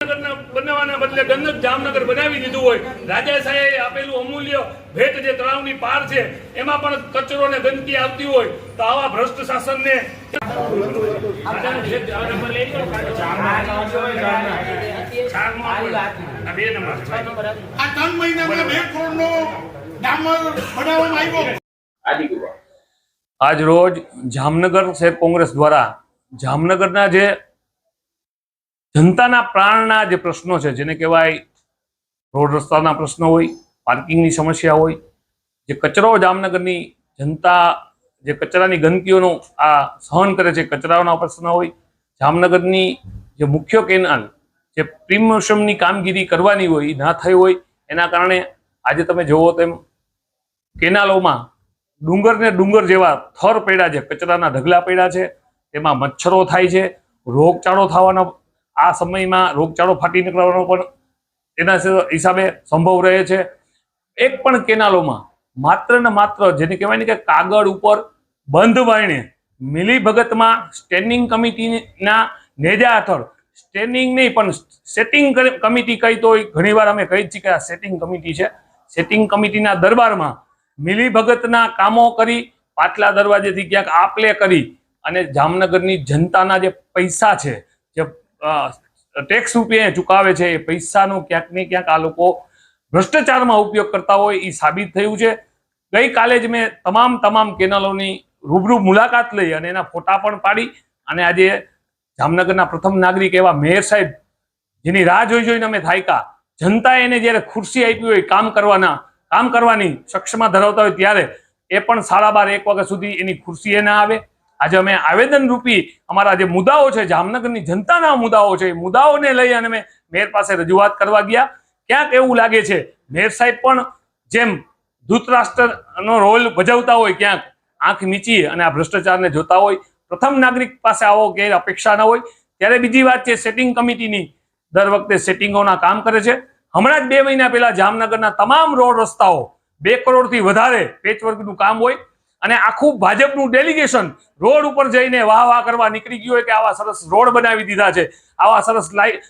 જામનગર ને આજ રોજ જામનગર શહેર કોંગ્રેસ દ્વારા જામનગરના જે જનતાના પ્રાણના જે પ્રશ્નો છે, જેને કહેવાય રોડ રસ્તાના પ્રશ્નો હોય, પાર્કિંગની સમસ્યા હોય, જે કચરો જામનગરની જનતા, જે કચરાની ગંદકીઓનો આ સહન કરે છે, કચરાઓના પ્રશ્ન હોય, જામનગરની જે મુખ્ય કેનાલ, જે પ્રિમોશમની કામગીરી કરવાની હોય, એ ના થઈ હોય, એના કારણે આજે તમે જુઓ તેમ કેનાલોમાં ડુંગર ને ડુંગર જેવા થર પડ્યા છે, કચરાના ઢગલા પડ્યા છે, તેમાં મચ્છરો થાય છે, રોગચાળો થવાનો આ સમયમાં રોગચાળો ફાટી નીકળવાનો પણ એના હિસાબે સંભવ રહે છે. એક પણ કેનાલોમાં માત્ર ને માત્ર જેને કહેવાય ને કે કાગળ ઉપર બંધ વાળીને મિલી ભગતમાં સ્ટેન્ડિંગ કમિટીના નેજા હેઠળ સ્ટેન્ડિંગ નહીં, પણ સેટિંગ કમિટી કહી તો ઘણીવાર અમે કહી છીએ કે આ સેટિંગ કમિટી છે. સેટિંગ કમિટીના દરબારમાં મિલી ભગતના કામો કરી, પાટલા દરવાજેથી ક્યાંક આપલે કરી અને જામનગરની જનતાના જે પૈસા છે, જે ટેક્સ રૂપે ચુકાવે છે એ પૈસાનો ક્યાંક ને ક્યાંક આ લોકો ભ્રષ્ટાચારમાં ઉપયોગ કરતા હોય એ સાબિત થયું છે. ગઈકાલે જ મેં તમામ તમામ કેનાલોની રૂબરૂ મુલાકાત લઈ અને એના ફોટા પણ પાડી અને આજે જામનગરના પ્રથમ નાગરિક એવા મેયર સાહેબ જેની રાહ જોઈ જોઈને અમે થાયકા. જનતાએ એને જ્યારે ખુરશી આપી હોય, કામ કરવાના, કામ કરવાની સક્ષમા ધરાવતા હોય ત્યારે એ પણ સાડા બાર, એક વાગ્યા સુધી એની ખુરશી એ ના આવે. આજે અમે આવેદન રૂપી અમારા જે મુદ્દાઓ છે, જામનગરની જનતાના મુદ્દાઓ છે, એ મુદ્દાઓને લઈ અને અમે મેયર પાસે રજૂઆત કરવા ગયા. ક્યાંક એવું લાગે છે, મેયર સાહેબ પણ જેમ ધૂતરાષ્ટ્રનો રોલ ભજવતા હોય ક્યાંક આંખ મીચી અને આ ભ્રષ્ટાચારને જોતા હોય, પ્રથમ નાગરિક પાસે આવો કે અપેક્ષા ન હોય, ત્યારે બીજી વાત છે, સેટિંગ કમિટીની દર વખતે સેટિંગોના કામ કરે છે. હમણાં જ બે મહિના પહેલા જામનગરના તમામ રોડ રસ્તાઓ બે કરોડથી વધારે પેચવર્કનું કામ હોય અને આખું ભાજપનું ડેલિગેશન રોડ ઉપર જઈને વાહ વાહ કરવા નીકળી ગયું હોય કે આવા સરસ રોડ બનાવી દીધા છે. આવા સરસ લાઈ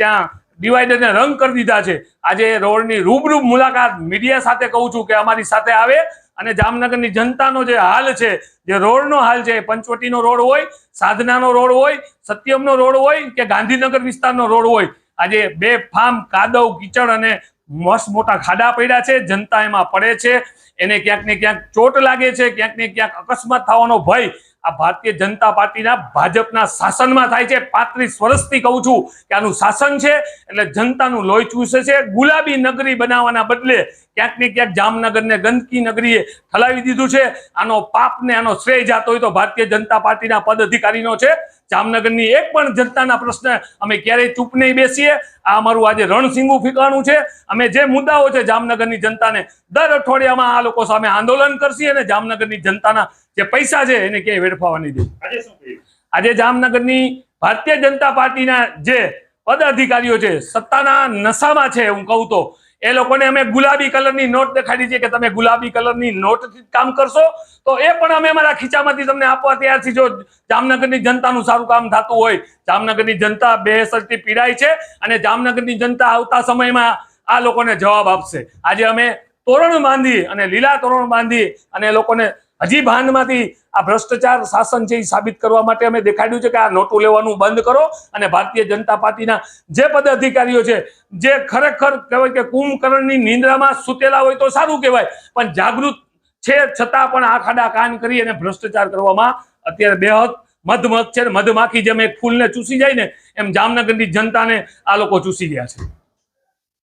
ત્યાં ડિવાઈડરને રંગ કરી દીધા છે. આજે રોડની રૂબરૂ મુલાકાત મીડિયા સાથે કહું છું કે અમારી સાથે આવે અને જામનગરની જનતાનો જે હાલ છે, જે રોડનો હાલ છે, પંચવટીનો રોડ હોય, સાધનાનો રોડ હોય, સત્યમનો રોડ હોય કે ગાંધીનગર વિસ્તારનો રોડ હોય, આજે બે ફામ કાદવ, કિચડ અને મસ્ત મોટા ખાડા પડ્યા છે, જનતા એમાં પડે છે. એને ક્યાંક ને ક્યાંક ચોટ લાગે છે, ક્યાંક ને ક્યાંક અકસ્માત થવાનો ભય આ ભારતીય જનતા પાર્ટીના ભાજપના શાસનમાં થાય છે. પાંત્રીસ વર્ષથી કહું છું કે આનું શાસન છે, એટલે જનતાનું લોહી ચૂસે છે. ગુલાબી નગરી બનાવવાના બદલે ક્યાંક ને ક્યાંક જામનગરને ગંદકી નગરીએ ઠલાવી દીધું છે. આનો પાપ ને આનો શ્રેય જાતો હોય તો ભારતીય જનતા પાર્ટીના પદ અધિકારીનો છે. જામનગરની એક પણ જનતાના પ્રશ્ન, અમે ક્યારેય ચૂપ નહીં બેસીએ. આ અમારું આજે રણસિંગું ફીકાણું છે. અમે જે મુદ્દાઓ છે જામનગરની જનતાને દર અઠવાડિયામાં આ લોકો સામે આંદોલન કરશે અને જામનગરની જનતાના જે પૈસા છે એને ક્યાંય વેડફાવા નહીં દે. આજે જામનગરની ભારતીય જનતા પાર્ટીના જે પદાધિકારીઓ છે સત્તાના નશામાં છે હું કહું તો એ લોકોને અમે ગુલાબી કલરની નોટ દેખાડી છે કે તમે ગુલાબી કલરની નોટથી કામ કરશો તો એ પણ અમે અમારા ખીચામાંથી તમને આપવા તૈયાર છીએ. જો જામનગરની જનતાનું સારું કામ થતું હોય જામનગરની જનતા બેસરથી પીડાય છે અને જામનગરની જનતા આવતા સમયમાં આ લોકોને જવાબ આપશે. આજે અમે તોરણ બાંધી અને લીલા તોરણ બાંધી અને એ લોકોને હજી ભાનમાંથી આ ભ્રષ્ટાચાર શાસન છે એ સાબિત કરવા માટે અમે દેખાડ્યું છે કે આ નોટું લેવાનું બંધ કરો અને ભારતીય જનતા પાર્ટીના જે પદાધિકારીઓ છે, જે ખરેખર કહેવાય કે કુંભકર્ણની નિંદ્રામાં સૂતેલા હોય તો સારું કહેવાય, પણ જાગૃત છે છતાં પણ આ ખાડા કાન કરી અને ભ્રષ્ટાચાર કરવામાં અત્યારે બેહદ મધમત છે મધમાખી જેમ એક ફૂલને ચૂસી જાય ને, એમ જામનગરની જનતાને આ લોકો ચૂસી ગયા છે.